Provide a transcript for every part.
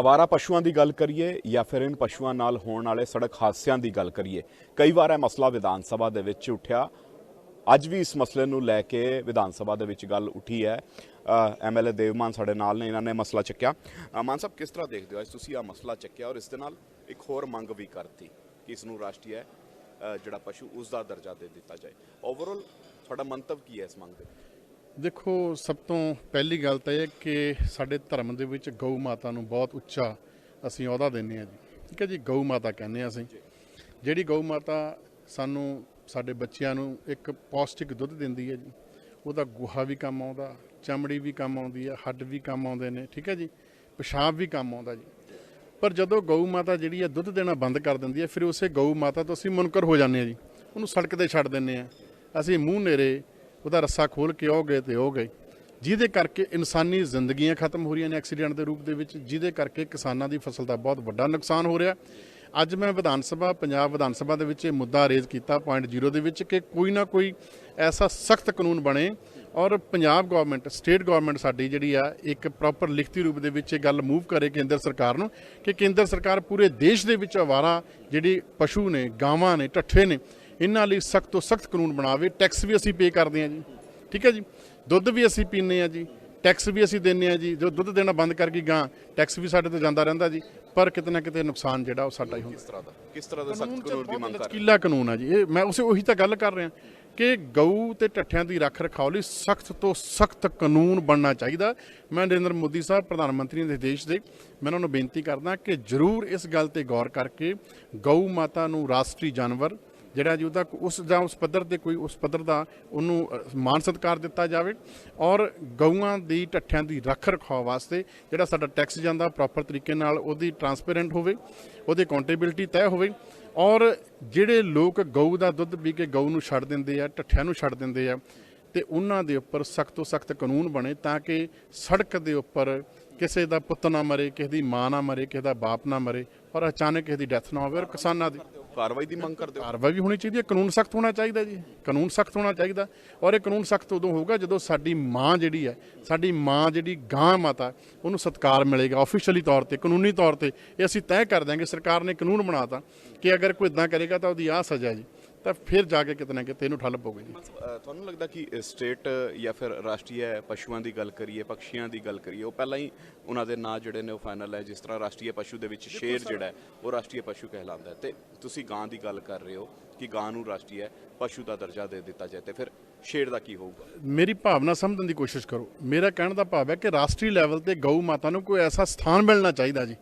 ਅਵਾਰਾ ਪਸ਼ੂਆਂ ਦੀ ਗੱਲ ਕਰੀਏ ਜਾਂ ਫਿਰ ਇਨ ਪਸ਼ੂਆਂ ਨਾਲ ਹੋਣ ਵਾਲੇ ਸੜਕ ਹਾਦਸਿਆਂ ਦੀ ਗੱਲ ਕਰੀਏ, ਕਈ ਵਾਰ ਇਹ ਮਸਲਾ ਵਿਧਾਨ ਸਭਾ ਦੇ ਵਿੱਚ ਉੱਠਿਆ। ਅੱਜ ਵੀ ਇਸ ਮਸਲੇ ਨੂੰ ਲੈ ਕੇ ਵਿਧਾਨ ਸਭਾ ਦੇ ਵਿੱਚ ਗੱਲ ਉੱਠੀ ਹੈ। ਐਮਐਲਏ ਦੇਵਮਾਨ ਸਾਡੇ ਨਾਲ ਨੇ, ਇਹਨਾਂ ਨੇ ਮਸਲਾ ਚੱਕਿਆ। ਮਾਨ ਸਾਹਿਬ, ਕਿਸ ਤਰ੍ਹਾਂ ਦੇਖਦੇ ਹੋ ਅੱਜ ਤੁਸੀਂ ਆ ਮਸਲਾ ਚੱਕਿਆ ਔਰ ਇਸ ਦੇ ਨਾਲ ਇੱਕ ਹੋਰ ਮੰਗ ਵੀ ਕਰਤੀ ਕਿ ਇਸ ਨੂੰ ਰਾਸ਼ਟਰੀ ਜਿਹੜਾ ਪਸ਼ੂ ਉਸ ਦਾ ਦਰਜਾ ਦੇ ਦਿੱਤਾ ਜਾਏ। ਓਵਰਆਲ ਤੁਹਾਡਾ ਮੰਤਵ ਕੀ ਹੈ ਇਸ ਮੰਗ ਦੇ ਦੇਖੋ, ਸਭ ਤੋਂ ਪਹਿਲੀ ਗੱਲ ਤਾਂ ਇਹ ਹੈ ਕਿ ਸਾਡੇ ਧਰਮ ਦੇ ਵਿੱਚ ਗਊ ਮਾਤਾ ਨੂੰ ਬਹੁਤ ਉੱਚਾ ਅਸੀਂ ਅਹੁਦਾ ਦਿੰਦੇ ਹਾਂ ਜੀ। ਠੀਕ ਹੈ ਜੀ, ਗਊ ਮਾਤਾ ਕਹਿੰਦੇ ਹਾਂ ਅਸੀਂ। ਜਿਹੜੀ ਗਊ ਮਾਤਾ ਸਾਨੂੰ ਸਾਡੇ ਬੱਚਿਆਂ ਨੂੰ ਇੱਕ ਪੌਸ਼ਟਿਕ ਦੁੱਧ ਦਿੰਦੀ ਹੈ ਜੀ, ਉਹਦਾ ਗੁਹਾ ਵੀ ਕੰਮ ਆਉਂਦਾ, ਚਮੜੀ ਵੀ ਕੰਮ ਆਉਂਦੀ ਹੈ, ਹੱਡ ਵੀ ਕੰਮ ਆਉਂਦੇ ਨੇ, ਠੀਕ ਹੈ ਜੀ, ਪਿਸ਼ਾਬ ਵੀ ਕੰਮ ਆਉਂਦਾ ਜੀ। ਪਰ ਜਦੋਂ ਗਊ ਮਾਤਾ ਜਿਹੜੀ ਹੈ ਦੁੱਧ ਦੇਣਾ ਬੰਦ ਕਰ ਦਿੰਦੀ ਹੈ, ਫਿਰ ਉਸੇ ਗਊ ਮਾਤਾ ਤੋਂ ਅਸੀਂ ਮੁਨਕਰ ਹੋ ਜਾਂਦੇ ਹਾਂ ਜੀ। ਉਹਨੂੰ ਸੜਕ ਤੇ ਛੱਡ ਦਿੰਦੇ ਆ ਅਸੀਂ ਮੂੰਹ ਨੇਰੇ ਉਹਦਾ ਰੱਸਾ ਖੋਲ ਕੇ ਉਹ ਗਏ ਤੇ ਉਹ ਗਏ। ਜਿਹਦੇ ਕਰਕੇ ਇਨਸਾਨੀ ਜ਼ਿੰਦਗੀਆਂ ਖਤਮ ਹੋ ਰਹੀਆਂ ਨੇ ਐਕਸੀਡੈਂਟ ਦੇ ਰੂਪ ਦੇ ਵਿੱਚ, ਜਿਹਦੇ ਕਰਕੇ ਕਿਸਾਨਾਂ ਦੀ ਫਸਲ ਦਾ ਬਹੁਤ ਵੱਡਾ ਨੁਕਸਾਨ ਹੋ ਰਿਹਾ। ਅੱਜ ਮੈਂ ਵਿਧਾਨ ਸਭਾ, ਪੰਜਾਬ ਵਿਧਾਨ ਸਭਾ ਦੇ ਵਿੱਚ ਇਹ ਮੁੱਦਾ ਰੇਜ਼ ਕੀਤਾ ਪੁਆਇੰਟ 0 ਦੇ ਵਿੱਚ ਕਿ ਕੋਈ ਨਾ ਕੋਈ ਐਸਾ ਸਖਤ ਕਾਨੂੰਨ ਬਣੇ ਔਰ ਪੰਜਾਬ ਗਵਰਨਮੈਂਟ ਸਟੇਟ ਗਵਰਨਮੈਂਟ ਸਾਡੀ ਜਿਹੜੀ ਆ, ਇੱਕ ਪ੍ਰੋਪਰ ਲਿਖਤੀ ਰੂਪ ਦੇ ਵਿੱਚ ਇਹ ਗੱਲ ਮੂਵ ਕਰੇ ਕੇਂਦਰ ਸਰਕਾਰ ਨੂੰ ਕਿ ਕੇਂਦਰ ਸਰਕਾਰ ਪੂਰੇ ਦੇਸ਼ ਦੇ ਵਿੱਚ ਅਵਾਰਾ ਜਿਹੜੀ ਪਸ਼ੂ ਨੇ, ਗਾਵਾਂ ਨੇ, ਢੱਠੇ ਨੇ ਇਹਨਾਂ ਲਈ ਸਖਤ ਤੋਂ ਸਖਤ ਕਾਨੂੰਨ ਬਣਾਵੇ। ਟੈਕਸ ਵੀ ਅਸੀਂ ਪੇ ਕਰਦੇ ਹਾਂ ਜੀ। ਠੀਕ ਹੈ ਜੀ? ਦੁੱਧ ਵੀ ਅਸੀਂ ਪੀਂਦੇ ਹਾਂ ਜੀ। ਟੈਕਸ ਵੀ ਅਸੀਂ ਦਿੰਦੇ ਹਾਂ ਜੀ। ਜੋ ਦੁੱਧ ਦੇਣਾ ਬੰਦ ਕਰ ਗਈ ਗਾਂ ਟੈਕਸ ਵੀ ਸਾਡੇ ਤੋਂ ਜਾਂਦਾ ਰਹਿੰਦਾ ਜੀ। ਪਰ ਕਿਤੇ ਨਾ ਕਿਤੇ ਨੁਕਸਾਨ ਜਿਹੜਾ ਉਹ ਸਾਡਾ ਹੀ ਹੁੰਦਾ। ਕਿਸ ਤਰ੍ਹਾਂ ਦਾ? ਕਿਸ ਤਰ੍ਹਾਂ ਦਾ ਸਖਤ ਕਾਨੂੰਨ ਦੀ ਮੰਗ ਕਰ ਰਹੇ ਲਚਕੀਲਾ ਕਾਨੂੰਨ ਆ ਜੀ। ਇਹ ਮੈਂ ਉਸੇ ਉਹੀ ਤਾਂ ਗੱਲ ਕਰ ਰਿਹਾ ਕਿ ਗਊ ਤੇ ਟੱਠਿਆਂ ਦੀ ਰੱਖ ਰਖਾਓ ਲਈ ਸਖਤ ਤੋਂ ਸਖਤ ਕਾਨੂੰਨ ਬਣਨਾ ਚਾਹੀਦਾ। ਮੈਂ ਨਰਿੰਦਰ ਮੋਦੀ ਸਾਹਿਬ ਪ੍ਰਧਾਨ ਮੰਤਰੀ ਦੇ ਦੇਸ਼ ਦੇ ਮੈਂ ਉਹਨਾਂ ਨੂੰ ਬੇਨਤੀ ਕਰਦਾ ਕਿ ਜ਼ਰੂਰ ਇਸ ਗੱਲ ਤੇ ਗੌਰ ਕਰਕੇ ਗਊ ਮਾਤਾ ਨੂੰ ਰਾਸ਼ਟਰੀ ਜਾਨਵਰ ਜਿਹੜਾ ਜੀ ਉਹਦਾ ਉਸ ਜਾਂ ਉਸ ਪੱਧਰ ਤੇ ਕੋਈ ਉਸ ਪੱਧਰ ਦਾ ਉਹਨੂੰ ਅ, ਮਾਨ ਸਤਿਕਾਰ ਦਿੱਤਾ ਜਾਵੇ ਔਰ ਗਊਆਂ ਦੀ ਟੱਠਿਆਂ ਦੀ ਰੱਖ ਰਖਾਓ ਵਾਸਤੇ ਜਿਹੜਾ ਸਾਡਾ ਟੈਕਸ ਜਾਂਦਾ ਪ੍ਰੋਪਰ ਤਰੀਕੇ ਨਾਲ ਉਹਦੀ ਟਰਾਂਸਪੇਰੈਂਟ ਹੋਵੇ ਉਹਦੀ ਅਕਾਊਂਟੇਬਿਲਟੀ ਤੈਅ ਹੋਵੇ ਔਰ ਜਿਹੜੇ ਲੋਕ ਗਊ ਦਾ ਦੁੱਧ ਪੀ ਕੇ ਗਊ ਨੂੰ ਛੱਡ ਦਿੰਦੇ ਆ ਟੱਠਿਆਂ ਨੂੰ ਛੱਡ ਦਿੰਦੇ ਆ ਤੇ ਉਹਨਾਂ ਦੇ ਉੱਪਰ ਸਖਤ ਤੋਂ ਸਖਤ ਕਾਨੂੰਨ ਬਣੇ ਤਾਂ ਕਿ ਸੜਕ ਦੇ ਉੱਪਰ ਕਿਸੇ ਦਾ ਪੁੱਤ ਨਾ ਮਰੇ ਕਿਸੇ ਦੀ ਮਾਂ ਨਾ ਮਰੇ ਕਿਸੇ ਦਾ ਬਾਪ ਨਾ ਮਰੇ ਔਰ ਅਚਾਨਕ ਕਿਸੇ ਦੀ ਡੈਥ ਨਾ ਹੋਵੇ ਔਰ ਕਿਸਾਨਾਂ ਦੀ। ਕਾਰਵਾਈ ਦੀ ਮੰਗ ਕਰਦੇ ਹੋ? ਕਾਰਵਾਈ ਵੀ ਹੋਣੀ ਚਾਹੀਦੀ ਹੈ, ਕਾਨੂੰਨ ਸਖਤ ਹੋਣਾ ਚਾਹੀਦਾ ਜੀ। ਕਾਨੂੰਨ ਸਖਤ ਹੋਣਾ ਚਾਹੀਦਾ ਔਰ ਇਹ ਕਾਨੂੰਨ ਸਖਤ ਉਦੋਂ ਹੋਊਗਾ ਜਦੋਂ ਸਾਡੀ ਮਾਂ ਜਿਹੜੀ ਹੈ, ਸਾਡੀ ਮਾਂ ਜਿਹੜੀ ਗਾਂ ਮਾਤਾ, ਉਹਨੂੰ ਸਤਿਕਾਰ ਮਿਲੇਗਾ ਆਫੀਸ਼ੀਅਲੀ ਤੌਰ ਤੇ, ਕਾਨੂੰਨੀ ਤੌਰ ਤੇ। ਇਹ ਅਸੀਂ ਤੈਅ ਕਰ ਦਾਂਗੇ ਸਰਕਾਰ ਨੇ ਕਾਨੂੰਨ ਬਣਾਤਾ ਕਿ ਅਗਰ ਕੋਈ ਇਦਾਂ ਕਰੇਗਾ ਤਾਂ ਉਹਦੀ ਆਹ ਸਜ਼ਾ ਜੀ। ਤਾਂ ਫਿਰ ਜਾ ਕੇ ਕਿਤੇ ਨਾ ਕਿਤੇ ਇਹਨੂੰ ਠੱਲ ਪਊਗੀ ਜੀ। ਤੁਹਾਨੂੰ ਲੱਗਦਾ ਕਿ ਸਟੇਟ ਜਾਂ ਫਿਰ ਰਾਸ਼ਟਰੀ ਪਸ਼ੂਆਂ ਦੀ ਗੱਲ ਕਰੀਏ ਪੰਛੀਆਂ ਦੀ ਗੱਲ ਕਰੀਏ ਉਹ ਪਹਿਲਾਂ ਹੀ ਉਹਨਾਂ ਦੇ ਨਾਂ ਜਿਹੜੇ ਨੇ ਉਹ ਫਾਈਨਲ ਹੈ ਜਿਸ ਤਰ੍ਹਾਂ ਰਾਸ਼ਟਰੀ ਪਸ਼ੂ ਦੇ ਵਿੱਚ ਸ਼ੇਰ ਜਿਹੜਾ ਹੈ ਉਹ ਰਾਸ਼ਟਰੀ ਪਸ਼ੂ ਕਹਿਲਾਉਂਦਾ ਹੈ। ਤੇ ਤੁਸੀਂ ਗਾਂ ਦੀ ਗੱਲ ਕਰ ਰਹੇ ਹੋ ਕਿ ਗਾਂ ਨੂੰ ਰਾਸ਼ਟਰੀ ਪਸ਼ੂ ਦਾ ਦਰਜਾ ਦੇ ਦਿੱਤਾ ਜਾਏ ਤੇ ਫਿਰ ਸ਼ੇਰ ਦਾ ਕੀ ਹੋਊਗਾ? ਮੇਰੀ ਭਾਵਨਾ ਸਮਝਣ ਦੀ ਕੋਸ਼ਿਸ਼ ਕਰੋ। ਮੇਰਾ ਕਹਿਣ ਦਾ ਭਾਵ ਹੈ ਕਿ ਰਾਸ਼ਟਰੀ ਲੈਵਲ ਤੇ ਗਊ ਮਾਤਾ ਨੂੰ ਕੋਈ ਐਸਾ ਸਥਾਨ ਮਿਲਣਾ ਚਾਹੀਦਾ ਜੀ।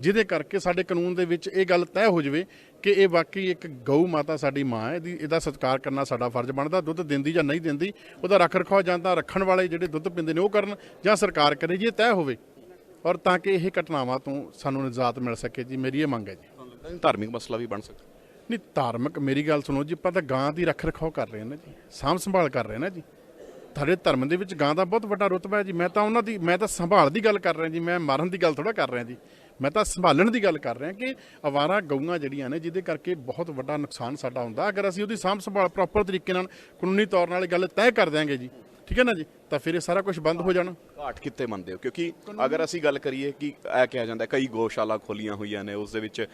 ਜਿਹਦੇ ਕਰਕੇ ਸਾਡੇ ਕਾਨੂੰਨ ਦੇ ਵਿੱਚ ਇਹ ਗੱਲ ਤੈਅ ਹੋ ਜਾਵੇ ਕਿ ਇਹ ਵਾਕਈ ਇੱਕ ਗਊ ਮਾਤਾ ਸਾਡੀ ਮਾਂ ਹੈ ਇਹਦੀ ਇਹਦਾ ਸਤਿਕਾਰ ਕਰਨਾ ਸਾਡਾ ਫਰਜ਼ ਬਣਦਾ ਦੁੱਧ ਦਿੰਦੀ ਜਾਂ ਨਹੀਂ ਦਿੰਦੀ ਉਹਦਾ ਰੱਖ ਰਖਾਓ ਜਾਂ ਤਾਂ ਰੱਖਣ ਵਾਲੇ ਜਿਹੜੇ ਦੁੱਧ ਪੀਂਦੇ ਨੇ ਉਹ ਕਰਨ ਜਾਂ ਸਰਕਾਰ ਕਰੇ ਜੀ ਤੈਅ ਹੋਵੇ। ਔਰ ਤਾਂ ਕਿ ਇਹ ਘਟਨਾਵਾਂ ਤੋਂ ਸਾਨੂੰ ਨਿਜਾਤ ਮਿਲ ਸਕੇ ਜੀ ਮੇਰੀ ਇਹ ਮੰਗ ਹੈ ਜੀ। ਧਾਰਮਿਕ ਮਸਲਾ ਵੀ ਬਣ ਸਕਦਾ। ਨਹੀਂ ਧਾਰਮਿਕ ਮੇਰੀ ਗੱਲ ਸੁਣੋ ਜੀ ਆਪਾਂ ਤਾਂ ਗਾਂ ਦੀ ਰੱਖ ਰਖਾਓ ਕਰ ਰਹੇ ਨਾ ਜੀ ਸਾਂਭ ਸੰਭਾਲ ਕਰ ਰਹੇ ਨਾ ਜੀ। ਤੁਹਾਡੇ ਧਰਮ ਦੇ ਵਿੱਚ ਗਾਂ ਦਾ ਬਹੁਤ ਵੱਡਾ ਰੁਤਬਾ ਹੈ ਜੀ ਮੈਂ ਤਾਂ ਉਹਨਾਂ ਦੀ ਮੈਂ ਤਾਂ ਸੰਭਾਲ ਦੀ ਗੱਲ ਕਰ ਰਿਹਾ ਜੀ ਮੈਂ ਮਾਰਨ ਦੀ ਗੱਲ ਥੋੜਾ ਕਰ ਰਿਹਾ ਜੀ। ਮੈਂ ਤਾਂ ਸੰਭਾਲਣ ਦੀ ਗੱਲ ਕਰ ਰਿਹਾ ਕਿ ਅਵਾਰਾ ਗਊਆਂ ਜਿਹੜੀਆਂ ਨੇ ਜਿਹਦੇ ਕਰਕੇ ਬਹੁਤ ਵੱਡਾ ਨੁਕਸਾਨ ਸਾਡਾ ਹੁੰਦਾ। ਅਗਰ ਅਸੀਂ ਉਹਦੀ ਸਾਂਭ ਸੰਭਾਲ ਪ੍ਰੋਪਰ ਤਰੀਕੇ ਨਾਲ ਕਾਨੂੰਨੀ ਤੌਰ ਨਾਲ ਗੱਲ ਤੈਅ ਕਰ ਦਿਆਂਗੇ ਜੀ ਠੀਕ ਹੈ ਨਾ ਜੀ? ਤਾਂ ਫਿਰ ਇਹ ਸਾਰਾ ਕੁਝ ਬੰਦ ਹੋ ਜਾਣਾ। ਘਾਟ ਕਿੱਥੇ ਮੰਨਦੇ ਹੋ? ਕਿਉਂਕਿ ਅਗਰ ਅਸੀਂ ਗੱਲ ਕਰੀਏ ਕਿ ਇਹ ਕਿਹਾ ਜਾਂਦਾ ਕਈ ਗੋਸ਼ਾਲਾ ਖੋਲੀਆਂ ਹੋਈਆਂ ਨੇ ਉਸ ਦੇ ਵਿੱਚ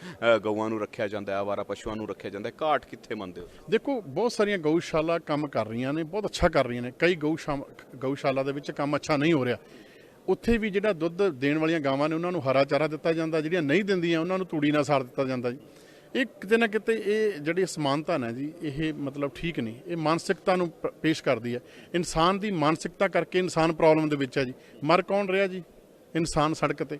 ਗਊਆਂ ਨੂੰ ਰੱਖਿਆ ਜਾਂਦਾ ਹੈ ਆਵਾਰਾ ਪਸ਼ੂਆਂ ਨੂੰ ਰੱਖਿਆ ਜਾਂਦਾ ਹੈ ਘਾਟ ਕਿੱਥੇ ਮੰਨਦੇ ਹੋ? ਦੇਖੋ ਬਹੁਤ ਸਾਰੀਆਂ ਗਊਸ਼ਾਲਾ ਕੰਮ ਕਰ ਰਹੀਆਂ ਨੇ ਬਹੁਤ ਅੱਛਾ ਕਰ ਰਹੀਆਂ ਨੇ। ਕਈ ਗਊਸ਼ਾਲਾ ਦੇ ਵਿੱਚ ਕੰਮ ਅੱਛਾ ਨਹੀਂ ਹੋ ਰਿਹਾ। ਉੱਥੇ ਵੀ ਜਿਹੜਾ ਦੁੱਧ ਦੇਣ ਵਾਲੀਆਂ ਗਾਵਾਂ ਨੇ, ਉਹਨਾਂ ਨੂੰ ਹਰਾ ਚਾਰਾ ਦਿੱਤਾ ਜਾਂਦਾ, ਜਿਹੜੀਆਂ ਨਹੀਂ ਦਿੰਦੀਆਂ, ਉਹਨਾਂ ਨੂੰ ਤੂੜੀ ਨਾਲ ਸਾੜ ਦਿੱਤਾ ਜਾਂਦਾ ਜੀ। ਇਹ ਕਿਤੇ ਨਾ ਕਿਤੇ ਇਹ ਜਿਹੜੀ ਸਮਾਨਤਾ ਨਾ ਜੀ, ਇਹ ਮਤਲਬ ਠੀਕ ਨਹੀਂ। ਇਹ ਮਾਨਸਿਕਤਾ ਨੂੰ ਪੇਸ਼ ਕਰਦੀ ਹੈ। ਇਨਸਾਨ ਦੀ ਮਾਨਸਿਕਤਾ ਕਰਕੇ ਇਨਸਾਨ ਪ੍ਰੋਬਲਮ ਦੇ ਵਿੱਚ ਹੈ ਜੀ। ਮਰ ਕੌਣ ਰਿਹਾ ਜੀ? ਇਨਸਾਨ ਸੜਕ ਤੇ।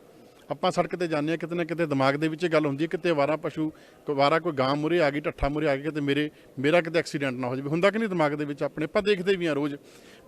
ਆਪਾਂ ਸੜਕ ਤੇ ਜਾਂਦੇ ਆ ਕਿਤੇ ਨਾ ਕਿਤੇ ਦਿਮਾਗ ਦੇ ਵਿੱਚ ਇਹ ਗੱਲ ਹੁੰਦੀ ਹੈ, ਕਿਤੇ ਵਾਰਾ ਪਸ਼ੂ, ਕੋਈ ਵਾਰਾ ਕੋਈ ਗਾਂ ਮੁਰੇ ਆ ਗਈ ਠੱਠਾ ਮੁਰੇ ਆ ਗਿਆ ਕਿਤੇ ਮੇਰੇ, ਮੇਰਾ ਕਿਤੇ ਐਕਸੀਡੈਂਟ ਨਾ ਹੋ ਜਾਵੇ। ਹੁੰਦਾ ਕਿ ਨਹੀਂ ਦਿਮਾਗ ਦੇ ਵਿੱਚ ਆਪਣੇ? ਆਪਾਂ ਦੇਖਦੇ ਵੀ ਆ ਰੋਜ਼।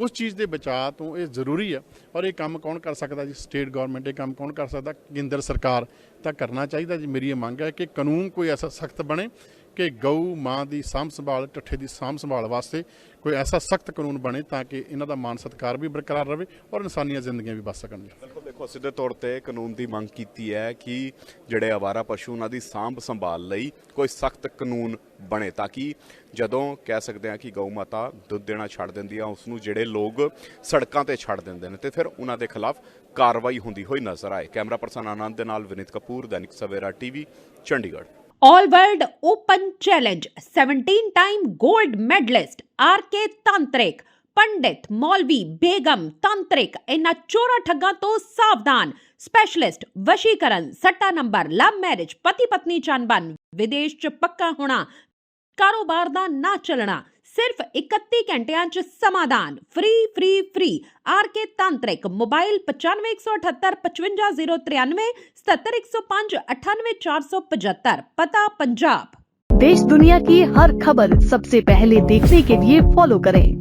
ਉਸ ਚੀਜ਼ ਦੇ ਬਚਾਅ ਤੋਂ ਇਹ ਜ਼ਰੂਰੀ ਆ ਔਰ ਇਹ ਕੰਮ ਕੌਣ ਕਰ ਸਕਦਾ ਜੀ? ਸਟੇਟ ਗਵਰਨਮੈਂਟ ਇਹ ਕੰਮ ਕੌਣ ਕਰ ਸਕਦਾ? ਕੇਂਦਰ ਸਰਕਾਰ। ਤਾਂ ਕਰਨਾ ਚਾਹੀਦਾ ਜੀ, ਮੇਰੀ ਇਹ ਮੰਗ ਹੈ ਕਿ ਕਾਨੂੰਨ ਕੋਈ ਐਸਾ ਸਖਤ ਬਣੇ ਕਿ ਗਊ, ਮਾਂ ਦੀ ਸਾਂਭ ਸੰਭਾਲ ਟੱਠੇ ਦੀ ਸਾਂਭ ਸੰਭਾਲ ਵਾਸਤੇ ਕੋਈ ਐਸਾ ਸਖਤ ਕਾਨੂੰਨ ਬਣੇ ਤਾਂ ਕਿ ਇਹਨਾਂ ਦਾ ਮਾਨ ਸਤਿਕਾਰ ਵੀ ਬਰਕਰਾਰ ਰਵੇ ਔਰ ਇਨਸਾਨੀਆਂ ਜ਼ਿੰਦਗੀਆਂ ਵੀ ਬਚ ਸਕਣ ਜੀ। ਦੇਖੋ, ਸਿੱਧੇ ਤੌਰ ਤੇ ਕਾਨੂੰਨ ਦੀ ਮੰਗ ਕੀਤੀ ਹੈ ਕਿ ਜਿਹੜੇ ਆਵਾਰਾ ਪਸ਼ੂ ਉਹਨਾਂ ਦੀ ਸਾਂਭ ਸੰਭਾਲ ਲਈ ਕੋਈ ਸਖਤ ਕਾਨੂੰਨ ਬਣੇ ਤਾਂ ਕਿ ਜਦੋਂ ਕਹਿ ਸਕਦੇ ਹਾਂ ਕਿ ਗਊ ਮਾਤਾ ਦੁੱਧ ਦੇਣਾ ਛੱਡ ਦਿੰਦੀ ਆ ਉਸ ਨੂੰ ਜਿਹੜੇ ਲੋਕ ਸੜਕਾਂ ਤੇ ਛੱਡ ਦਿੰਦੇ ਨੇ, ਤੇ ਫਿਰ ਉਹਨਾਂ ਦੇ ਖਿਲਾਫ ਕਾਰਵਾਈ ਹੁੰਦੀ ਹੋਈ ਨਜ਼ਰ ਆਏ। ਕੈਮਰਾ ਪਰਸਨ ਆਨੰਦ ਦੇ ਨਾਲ Vineet Kapoor, Dainik Savera TV, Chandigarh. All World Open Challenge 17 time gold medalist RK Tantrik ਪੰਡਿਤ ਮੌਲਵੀ ਬੇਗਮ ਤੰਤਰਿਕ ਇਹਨਾਂ ਚੋਰਾ ਠੱਗਾਂ ਤੋਂ ਸਾਵਧਾਨ ਸਪੈਸ਼ਲਿਸਟ ਵਸ਼ੀਕਰਨ ਸੱਟਾ ਨੰਬਰ ਲਵ ਮੈਰਿਜ ਪਤੀ ਪਤਨੀ ਚੰਬਨ ਵਿਦੇਸ਼ ਚ ਪੱਕਾ ਹੋਣਾ ਕਾਰੋਬਾਰ ਦਾ ਨਾ ਚੱਲਣਾ ਸਿਰਫ 31 ਘੰਟਿਆਂ ਚ ਸਮਾਧਾਨ free free free RK ਤਾਂਤਰਿਕ mobile 9518 55093 77105 98475 ਪਤਾ ਪੰਜਾਬ देश दुनिया की हर खबर सबसे पहले देखने के लिए फॉलो करें